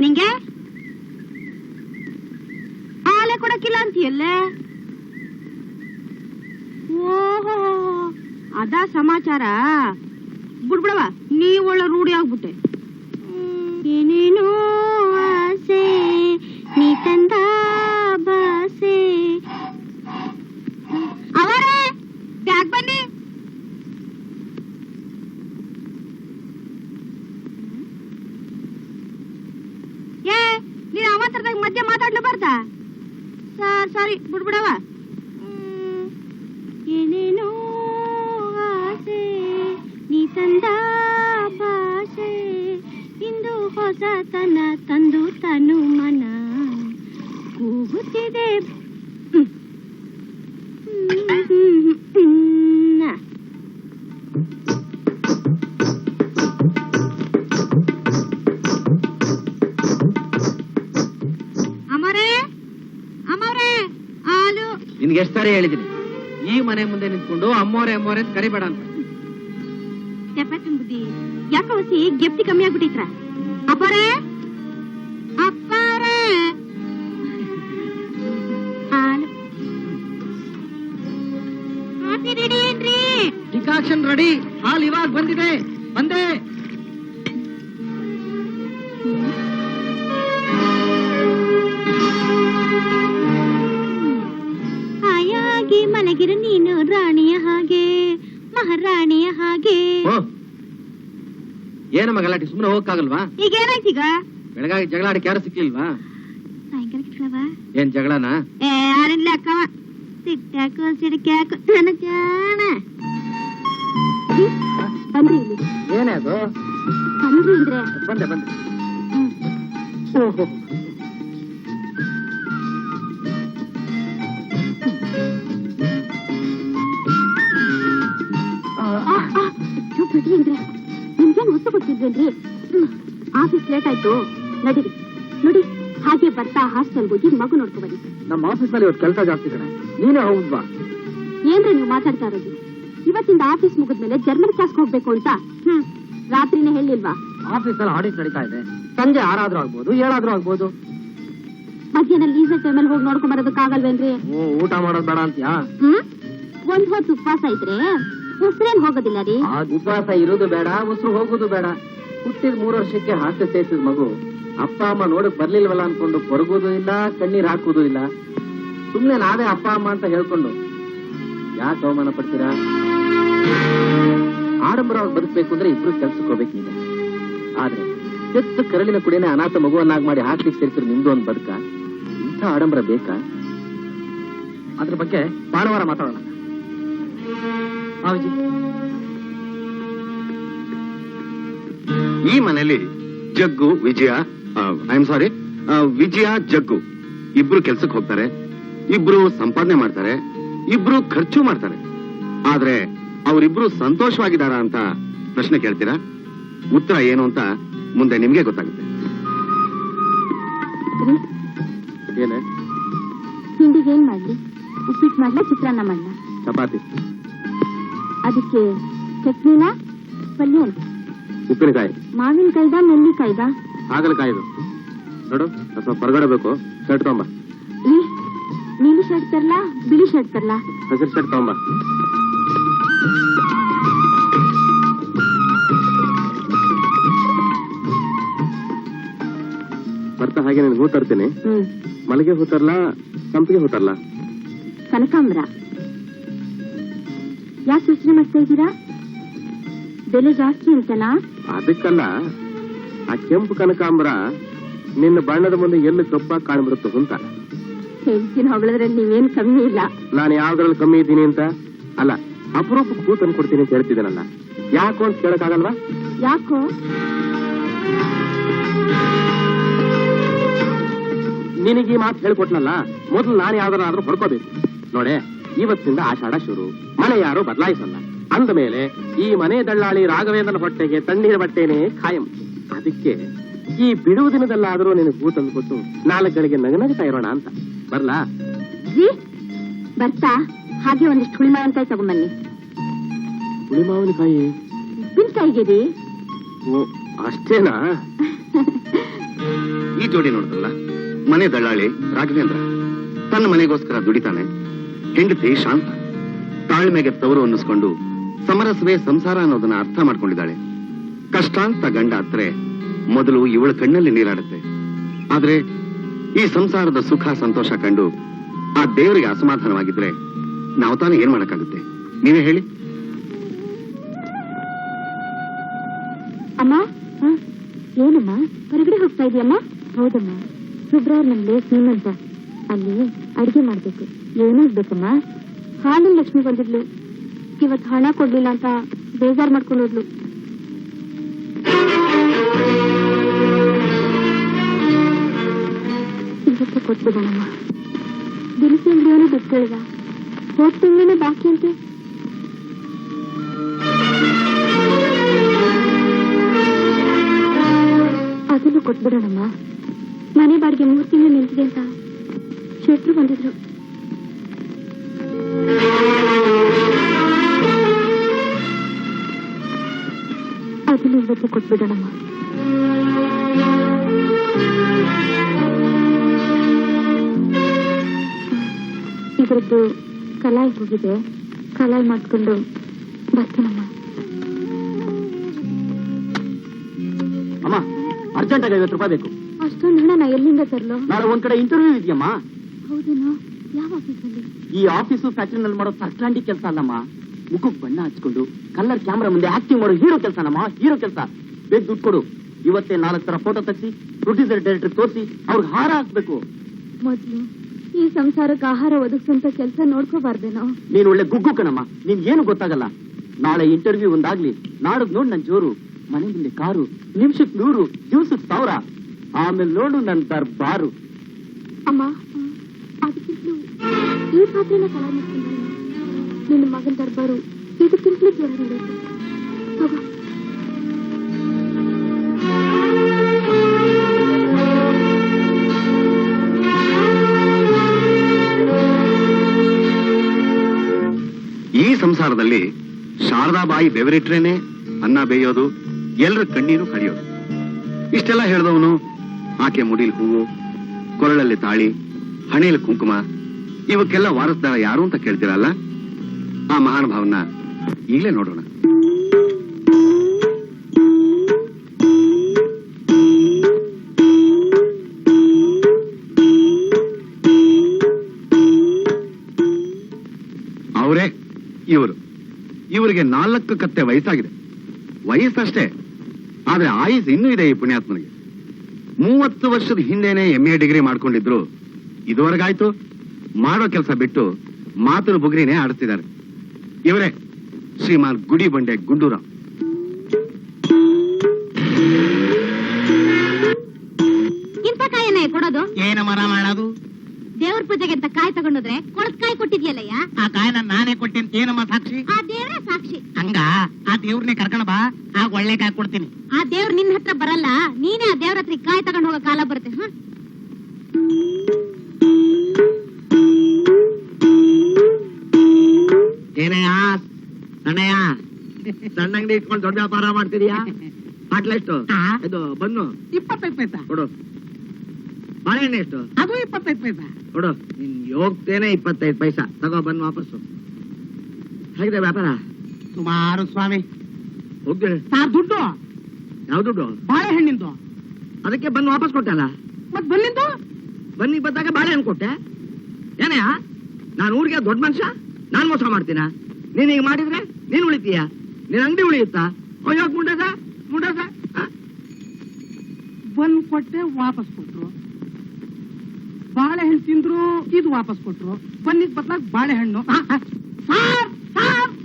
ನಿಂಗೆ? ಹಾಲೆ ಕೊಡಕ್ಕಿಲ್ಲ ಅಂತೀಯಲ್ಲೇ? ಓಹೋ ಅದಾ ಸಮಾಚಾರ. ಬಿಡ್ಬಿಡವ ನೀ ಒಳ್ಳೆ ರೂಢಿ ಆಗ್ಬಿಟ್ಟೆ. ಏನೇನೋ ಆಸೆ, ನೀ ತಂದ ಬಾಸೆ. ಅವರೇ ಬ್ಯಾಗ್ ಬನ್ನಿ ಏ, ನೀನ್ ಅವಾಂತರದಾಗ ಮಧ್ಯ ಮಾತಾಡ್ಲೇಬಾರ್ದ ಸರ್, ಸಾರಿ, ಬಿಡ್ಬಿಡವ. ಏನೇನು ತಂದ ಭಾಷೆ, ಇಂದು ಹೊಸತನ ತಂದು ತನು ಮನ. ಕೂಗುತ್ತಿದೆ. ನಿನ್ಗೆ ಎಷ್ಟು ಸಾರಿ ಹೇಳಿದ್ದೀನಿ. ಈ ಮನೆ ಮುಂದೆ ನಿಂತ್ಕೊಂಡು ಅಮ್ಮೋರೆ ಅಮ್ಮೋರೆ ಅಂತ ಕರಿಬೇಡ ಅಂತ. ಯಾಕ ಹೊಸಿ ಗೆಪ್ತಿ ಕಮ್ಮಿ ಆಗ್ಬಿಟ್ಟಿತ್ರ ಅಪ್ಪರೇ ಅಪ್ಪಾರೇ ಹಾಲು ಕಾಫಿ ರೆಡಿ ಏನ್ರಿ ಡಿಕಾಕ್ಷನ್ ರೆಡಿ ಹಾಲ್ ಇವಾಗ ಬಂದಿದೆ ಬಂದೆ ಏನಮ್ಮ ಗಲಾಟೆ ಸುಮ್ಮನೆ ಹೋಗಕ್ಕಾಗಲ್ವಾ? ಈಗ ಏನಾಯ್ತೀಗ ಬೆಳಗಾಗಿ ಜಗಳ ಆಡಕ್ಕೆ ಯಾರು ಸಿಕ್ಕಿಲ್ವಾ? ಸಾಯಂಕಾಲ ಕಿಟ್ಲವ ಏನ್ ಜಗಳನ? ಏ ಆರನ್ಲಿ ಅಕ್ಕವ. ಸಿಟ್ಟಾಕು ಸಿಡಕ್ಯಾಕು ನನ್ನ ಜಾಣ. ಬಂದ್ರಿ ಇಲ್ಲಿ. ಏನೇ ಅದು? ಬಂದ್ರಿ ಅಂದ್ರೆ? ಬಂದೆ ಬಂದೆ. ಓಹೋ. ಆ, ಆ, ಅಯ್ಯೋ, ಬಿಡ್ರಿ ಅಂದ್ರೆ. ನಿಮ್ಗೇನ್ ಆಫೀಸ್ ಲೇಟ್ ಆಯ್ತು. ನಡೀರಿ. ನೋಡಿ ಹಾಗೆ ಬರ್ತಾ ಹಾಸ್ಟೆಲ್ ಹೋಗಿ ಮಗು ನೋಡ್ಕೊ ಬನ್ನಿ. ನಮ್ಮ ಆಫೀಸ್ನಲ್ಲಿ ಇವತ್ತು ಕೆಲಸ ಜಾಸ್ತಿ ಕಡೆ ನೀನೇ ಹೋಗ್ಬಾ ಏನ್ರಿ ನೀವು ಮಾತಾಡ್ತಾ ಇರೋದು? ಇವತ್ತಿಂದ ಆಫೀಸ್ ಮುಗಿದ್ಮೇಲೆ ಜರ್ಮನ್ ಕ್ಲಾಸ್ ಹೋಗ್ಬೇಕು ಅಂತ? ಹ್ಮ್ ರಾತ್ರಿನೇ ಹೇಳಿಲ್ವಾ? ಆಫೀಸ್ ಅಲ್ಲಿ ಆಡಿಟ್ ನಡೀತಾ ಇದೆ. ಸಂಜೆ ಆರಾದ್ರೂ ಆಗ್ಬೋದು ಏಳಾದ್ರೂ ಆಗ್ಬೋದು. ಮಧ್ಯಾಹ್ನ ಲೀಸರ್ ಟೈಮಲ್ಲಿ ಹೋಗಿ ನೋಡ್ಕೊಂಡ್ ಬರೋದಕ್ಕಾಗಲ್ವೇನ್ರಿ ಊಟ ಮಾಡೋದ್ ಬೇಡ ಅಂತ್ಯಾ? ಹ್ಮ್ ಒಂದ್ ಹೊತ್ತು ಉಪವಾಸ ಇದ್ರೆ ಉಸಿರೇನ್ ಹೋಗೋದಿಲ್ಲ ರೀ? ಆ ಇರೋದು ಬೇಡ, ಉಸಿರು ಹೋಗುದು ಬೇಡ. ಹುಟ್ಟಿದ ಮೂರು ವರ್ಷಕ್ಕೆ ಹಾಸ್ಯ ಸೇರಿಸಿದ ಮಗು ಅಪ್ಪ ಅಮ್ಮ ನೋಡಕ್ ಬರ್ಲಿಲ್ವಲ್ಲ ಅನ್ಕೊಂಡು ಕೊರಗೋದು ಇಲ್ಲ, ಕಣ್ಣೀರ್ ಹಾಕೋದು ಇಲ್ಲ. ಸುಮ್ನೆ ನಾವೇ ಅಪ್ಪ ಅಮ್ಮ ಅಂತ ಹೇಳ್ಕೊಂಡು ಯಾಕೆ ಅವಮಾನ ಪಡ್ತೀರಾ? ಆಡಂಬರವಾಗಿ ಬದುಕಬೇಕು ಅಂದ್ರೆ ಇಬ್ರು ಕೆಲ್ಸಕ್ಕೆ ಆದ್ರೆ ಕೆತ್ತ ಕರಳಿನ ಕುಡಿನೇ ಅನಾಥ ಮಗುವನ್ನಾಗಿ ಮಾಡಿ ಹಾಕ್ಲಿಕ್ಕೆ ಸೇರಿಸಿದ್ರು ನಿಮ್ದು ಒಂದು ಬದುಕ. ಇಂಥ ಆಡಂಬರ ಬೇಕಾ? ಅದ್ರ ಬಗ್ಗೆ ಭಾನುವಾರ ಮಾತಾಡೋಣ. ಈ ಮನೆಯಲ್ಲಿ ಜಗ್ಗು ವಿಜಯ ಐ ಆಮ್ ಸಾರಿ ವಿಜಯ ಜಗ್ಗು ಇಬ್ರು ಕೆಲ್ಸಕ್ಕೆ ಹೋಗ್ತಾರೆ ಇಬ್ರು ಸಂಪಾದನೆ ಮಾಡ್ತಾರೆ ಇಬ್ರು ಖರ್ಚು ಮಾಡ್ತಾರೆ. ಆದ್ರೆ ಅವರಿಬ್ರು ಸಂತೋಷವಾಗಿದ್ದಾರಾ ಅಂತ ಪ್ರಶ್ನೆ ಕೇಳ್ತೀರಾ? ಉತ್ತರ ಏನು ಅಂತ ಮುಂದೆ ನಿಮ್ಗೆ ಗೊತ್ತಾಗುತ್ತೆ. ಏನೇ? ತಿಂಡಿಗೆ ಏನ್ ಮಾಡ್ಲಿ? ಉಪ್ಪಿಟ್ಟು ಮಾಡ್ಲಾ ಚಿತ್ರಾನ್ನ ಮಾಡ್ಲಾ? ಚಪಾತಿ. ಅದಕ್ಕೆ ಚಟ್ನಿನ? ಪಲ್ಯ? ಉಪ್ಪಿನಕಾಯಿ. ಮಾವಿನಕಾಯ್ದ ನೆಲ್ಲಿಕಾಯ್ದ? ಹಾಗಲಕಾಯಿದು. ನೋಡು ಸ್ವಲ್ಪ ಹೊರಗಡೆ ಬೇಕು. ಶರ್ಟ್ ತಗೊಂಬ. ಈ ನೀಲಿ ಶರ್ಟ್ ತರ್ಲಾ ಬಿಳಿ ಶರ್ಟ್ ತರ್ಲಾ? ಹಸಿರು ಶರ್ಟ್ ತಗೊಂಬ. ಬರ್ತಾ ಹಾಗೆ ನಾನು ಹೂ ತರ್ತೀನಿ. ಮಲ್ಲಿಗೆ ಹೂ ತರಲ ಸಂಪಿಗೆ ಹೂ ತರಲ? ಕನಕಾಂಬರ. ಯಾಕೆ ಯೋಚನೆ ಮಾಡ್ತಾ ಇದ್ದೀರಾ? ಬೆಲೆ ಜಾಸ್ತಿ ಅಂತನಾ ಅದಕ್ಕಲ್ಲ ಆ ಕೆಂಪು ಕನಕಾಂಬರ ನಿನ್ನ ಬಣ್ಣದ ಮುಂದೆ ಎಲ್ಲಿ ಕಪ್ಪಾಗಿ ಕಾಣ್ಬಿಡುತ್ತೆ ಅಂತ. ಹೇಳ್ತೀನಿ ಹೊಗಳದ್ರಲ್ಲಿ ನೀವೇನು ಕಮ್ಮಿ ಇಲ್ಲ. ನಾನು ಯಾವ್ದ್ರಲ್ಲಿ ಕಮ್ಮಿ ಇದ್ದೀನಿ ಅಂತ? ಅಲ್ಲ ಅಪರೂಪಕ್ಕೆ ಹೂ ತಂದು ಕೊಡ್ತೀನಿ ಅಂತ ಹೇಳ್ತಿದ್ದೀನಲ್ಲ. ಯಾಕೋ ಅಂತ ಕೇಳಕ್ಕಾಗಲ್ವಾ? ಯಾಕೋ? ನಿನಗೆ ಈ ಮಾತು ಹೇಳ್ಕೊಟ್ನಲ್ಲ ಮೊದಲು ನಾನು ಯಾವ್ದಾರಾದ್ರೂ ಹೊಡ್ಕೋಬೇಕು. ನೋಡೆ. ಇವತ್ತಿಂದ ಆಷಾಢ ಶುರು. ಮನೆ ಯಾರು ಬದಲಾಯಿಸಲ್ಲ. ಅಂದ ಮೇಲೆ ಈ ಮನೆ ದಳ್ಳಾಳಿ ರಾಘವೇಂದ್ರನ ಹೊಟ್ಟೆಗೆ ತಣ್ಣೀರ ಬಟ್ಟೆನೇ ಖಾಯಂ. ಅದಕ್ಕೆ ಈ ಬಿಡುವು ದಿನದಲ್ಲಾದರೂ ನಿನಗೆ ಹೂ ತಂದುಕೊಟ್ಟು ನಾಲ್ಕು ಗಳಿಗೆ ನಗನಗ್ತಾ ಇರೋಣ ಅಂತ. ಬರ್ಲಾ? ಜಿ ಬರ್ತಾ? ಹಾಗೆ ಒಂದಿಷ್ಟು ಹುಳಿ ಮಾವಿನಕಾಯಿ ತಗೊಂಬನ್ನಿ. ಹುಳಿಮಾವಿನಕಾಯಿ? ಉಪ್ಪಿನಕಾಯಿಗೆ ಓ ಅಷ್ಟೇನಾ? ಈ ಜೋಡಿ ನೋಡ್ತಲ್ಲ ಮನೆ ದಳ್ಳಾಳಿ ರಾಘವೇಂದ್ರ ತನ್ನ ಮನೆಗೋಸ್ಕರ ದುಡಿತಾನೆ. ಹೆಂಡತಿ ಶಾಂತ. ತಾಳ್ಮೆಗೆ ತವರು ಅನ್ನಿಸ್ಕೊಂಡು ಸಮರಸವೇ ಸಂಸಾರ ಅನ್ನೋದನ್ನ ಅರ್ಥ ಮಾಡ್ಕೊಂಡಿದ್ದಾಳೆ. ಕಷ್ಟ ಅಂತ ಗಂಡ ಅತ್ರೆ ಮೊದಲು ಇವಳ ಕಣ್ಣಲ್ಲಿ ನೀರಾಡುತ್ತೆ. ಆದ್ರೆ ಈ ಸಂಸಾರದ ಸುಖ ಸಂತೋಷ ಕಂಡು ಆ ದೇವರಿಗೆ ಅಸಮಾಧಾನವಾಗಿದ್ರೆ ನಾವು ತಾನೇ ಏನ್ ಮಾಡಕ್ಕಾಗುತ್ತೆ? ನೀವೇ ಹೇಳಿ. ಅಮ್ಮ? ಏನಮ್ಮ? ಹೊರಗಡೆ ಹೋಗ್ತಾ ಇದೆಯಮ್ಮ? ಹೌದಮ್ಮ. ಫೆಬ್ರವರಿ ನಮ್ಗೆ ಶ್ರೀಮಂತ. ಅಲ್ಲಿ ಅಡಿಗೆ ಮಾಡ್ಬೇಕು. ಏನಾಗ್ಬೇಕಮ್ಮ ಹಾಲಿನ ಲಕ್ಷ್ಮಿ ಬಂದಿದ್ಲು. ಇವತ್ತು ಹಣ ಕೊಡ್ಲಿಲ್ಲ ಅಂತ ಬೇಜಾರ್ ಮಾಡ್ಕೊಂಡು ಹೋದ್ಲು. ಇವತ್ತು ಕೊಟ್ಬಿಡೋಣಮ್ಮ. ದಿನಸಿ ಅಂಗಡಿಯವನು ದುಡ್ಡು ಕೇಳಿದ ಹೋದ ತಿಂಗಳೇ ಬಾಕಿ ಅಂತೆ. ಅದನ್ನು ಕೊಟ್ಬಿಡೋಣಮ್ಮ. ಮನೆ ಬಾಡಿಗೆ ಮೂರು ತಿಂಗಳು ನಿಂತಿದೆ ಅಂತ. ಶೆಟ್ರು ಬಂದಿದ್ರು. ಇವತ್ತು ಕೊಟ್ಬಿಡೋಣಮ್ಮ ಇದ್ರದ್ದು ಕಲಾಯಿ ಹೋಗಿದೆ. ಕಲಾಯಿ ಮಾಡ್ಕೊಂಡು ಬರ್ತೀನಮ್ಮ ಅಮ್ಮ. ಅರ್ಜೆಂಟ್ ಆಗಿ ಐವತ್ತು ರೂಪಾಯಿ ಬೇಕು. ಅಷ್ಟೊಂದು ಹಣ ನಾ ಎಲ್ಲಿಂದ ತರಲು? ನಾಳೆ ಒಂದ್ ಕಡೆ ಇಂಟರ್ವ್ಯೂ ಇದೆಯಮ್ಮ. ಹೌದೇನೋ? ಯಾವ ಆಫೀಸಲ್ಲಿ ಈ ಆಫೀಸು ಫ್ಯಾಕ್ಟರಿನಲ್ಲಿ ಮಾಡೋ ಫಸ್ಟ್ ಹ್ಯಾಂಡಿ ಕೆಲಸ ಅಲ್ಲಮ್ಮ. ಮುಖಕ್ಕೆ ಬಣ್ಣ ಹಚ್ಕೊಂಡು ಕಲರ್ ಕ್ಯಾಮ್ರಾ ಮುಂದೆ ಆಕ್ಟಿಂಗ್ ಮಾಡೋ ಹೀರೋ ಕೆಲಸನಮ್ಮ ಹೀರೋ ಕೆಲಸ. ಬೇಗ ದುಡ್ಡು ಕೊಡು. ಇವತ್ತೇ ನಾಲ್ಕು ತರ ಫೋಟೋ ತೆಗಿಸಿ ಪ್ರೊಡ್ಯೂಸರ್ ಡೈರೆಕ್ಟರ್ ತೋರಿಸಿ ಅವ್ರಿಗೆ ಹಾರ ಹಾಕ್ಬೇಕು ಮೊದ್ಲು ಈ ಸಂಸಾರಕ್ಕೆ ಆಹಾರ ಒದಗಿಸಂತ ಕೆಲಸ ನೋಡ್ಕೋಬಾರ್ದೇನೋ? ನೀನು ಒಳ್ಳೆ ಗುಗ್ಗು ಕಣಮ್ಮ ನಿನ್ ಏನು ಗೊತ್ತಾಗಲ್ಲ. ನಾಳೆ ಇಂಟರ್ವ್ಯೂ ಒಂದಾಗ್ಲಿ ನಾಡದ್ ನೋಡ್ ನನ್ ಜೋರು. ಮನೆ ಮುಂದೆ ಕಾರು ನಿಮಿಷಕ್ ನೂರು ದಿವ್ಸಕ್ ಸಾವಿರ. ಆಮೇಲೆ ನೋಡು ನನ್ ದರ್ಬಾರು. ಅಮ್ಮ ಅದಕ್ಕಿಂತಲೂ ಈ ಪಾತ್ರೆನ ಮಾಡ್ಕೊಂಡ್ರೆ ನಿನ್ನ ಮಗನ ದರ್ಬಾರು. ಇದಕ್ಕಿಂತಲೂ ಜ್ವರ ನಡೆಯುತ್ತೆ. ಈ ಸಂಸಾರದಲ್ಲಿ ಶಾರದಾಬಾಯಿ ಬೆವರಿಟ್ರೇನೆ ಅನ್ನ ಬೇಯೋದು ಎಲ್ಲರ ಕಣ್ಣೀರು ಕಡಿಯೋದು. ಇಷ್ಟೆಲ್ಲ ಹೇಳಿದವನು ಆಕೆ ಮುಡಿಲಿ ಹೂವು, ಕೊರಳಲ್ಲಿ ತಾಳಿ, ಹಣೆಯಲ್ಲಿ ಕುಂಕುಮ, ಇವಕ್ಕೆಲ್ಲ ವಾರಸ್ದಾರ ಯಾರು ಅಂತ ಕೇಳ್ತೀರಲ್ಲ? ಆ ಮಹಾನುಭಾವನ ಈಗಲೇ ನೋಡೋಣ. ಅವರೇ, ಇವರು. ಇವರಿಗೆ ನಾಲ್ಕು ಕತ್ತೆ ವಯಸ್ಸಾಗಿದೆ. ವಯಸ್ಸಷ್ಟೇ, ಆದ್ರೆ ಆಯುಸ್ ಇನ್ನೂ ಇದೆ ಈ ಪುಣ್ಯಾತ್ಮನಿಗೆ. ಮೂವತ್ತು ವರ್ಷದ ಹಿಂದೆನೆ ಎಂ ಎ ಡಿಗ್ರಿ ಮಾಡ್ಕೊಂಡಿದ್ರು. ಇದುವರೆಗಾಯ್ತು, ಮಾಡೋ ಕೆಲಸ ಬಿಟ್ಟು ಮಾತಿನ ಬುಗ್ರಿನೇ ಆಡ್ತಿದ್ದಾರೆ ಇವರೇ ಶ್ರೀಮಾನ್ ಗುಡಿ ಬಂಡೆ ಗುಂಡೂರಾವ್. ಇಂಥ ಕಾಯನ್ನ ಕೊಡೋದು? ಏನ ಮರ ಮಾಡೋದು ದೇವ್ರ ಪೂಜೆಗೆ ಅಂತ ಕಾಯಿ ತಗೊಂಡೋದ್ರೆ ಕೊಳತ್ ಕಾಯಿ ಕೊಟ್ಟಿದ್ಯಲ್ಲಯ್ಯ? ಆ ಕಾಯನ ನಾನೇ ಕೊಟ್ಟೇನ್ ಏನಮ್ಮ ಸಾಕ್ಷಿ? ಆ ದೇವ್ರೇ ಸಾಕ್ಷಿ. ಹಂಗ? ಆ ದೇವ್ರನ್ನೇ ಕರ್ಕೊಂಡ ಬಾ ಆಗ ಒಳ್ಳೆ ಕಾಯಿ ಕೊಡ್ತೀನಿ. ಆ ದೇವ್ರ ನಿನ್ನ ಹತ್ರ ಬರಲ್ಲ ನೀನೇ ಆ ದೇವ್ರ ಹತ್ರ ಕಾಯಿ ತಗೊಂಡ್ ಹೋಗೋ ಕಾಲ ಬರುತ್ತೆ ಅಂಗಡಿ ಇಟ್ಕೊಂಡು ದೊಡ್ಡ ವ್ಯಾಪಾರ ಮಾಡ್ತಿದ್ಯಾ? ಬಾಟ್ಲೆಷ್ಟು ಇದು ಬನ್ನು. ಇಪ್ಪತ್ತೈದು ಪೈಸಾ. ಕೊಡು. ಬಾಳೆಹಣ್ಣೆ ಎಷ್ಟು? ಅದು ಇಪ್ಪತ್ತೈದು ಪೈಸಾ. ಕೊಡು. ನಿನ್ ಯೋಗ್ತೇನೆ ಇಪ್ಪತ್ತೈದು ಪೈಸಾ. ತಗೋ ಬಂದು ವಾಪಸ್ಸು. ಹೇಗಿದೆ ವ್ಯಾಪಾರ? ಸುಮಾರು ಸ್ವಾಮಿ. ಹೋಗ್ದೆ ಸಾರ್ ದುಡ್ಡು. ಯಾವ ದುಡ್ಡು? ಬಾಳೆಹಣ್ಣಿಂದು ಅದಕ್ಕೆ ಬಂದು ವಾಪಸ್ ಕೊಟ್ಟಲ್ಲ ಮತ್ ಬಲ್ಲಿಂದು ಬನ್ನಿ ಬಂದಾಗ ಬಾಳೆಹಣ್ಣು ಕೊಟ್ಟೆ. ಏನೇ ನಾನು ಊರಿಗೆ ದೊಡ್ಡ ಮನುಷ್ಯ? ನಾನು ಮೋಸ ಮಾಡ್ತೀನ? ನೀನ್ ಈಗ ಮಾಡಿದ್ರೆ ನೀನ್ ಉಳಿತೀಯ? ನಿನ್ ಅಂಗಡಿ ಉಳಿಯುತ್ತಾ? ಅಯ್ಯೋ ಮುಂಡದ ಮುಂಡದ ಬಂದ್ ಕೊಟ್ಟೆ ವಾಪಸ್ ಕೊಟ್ರು. ಬಾಳೆಹಣ್ಣು ತಿಂದ್ರು ಇದು ವಾಪಸ್ ಕೊಟ್ರು. ಬನ್ನಿದ್ ಬದ್ಲಾಗ ಬಾಳೆಹಣ್ಣು. ಸಾರ್!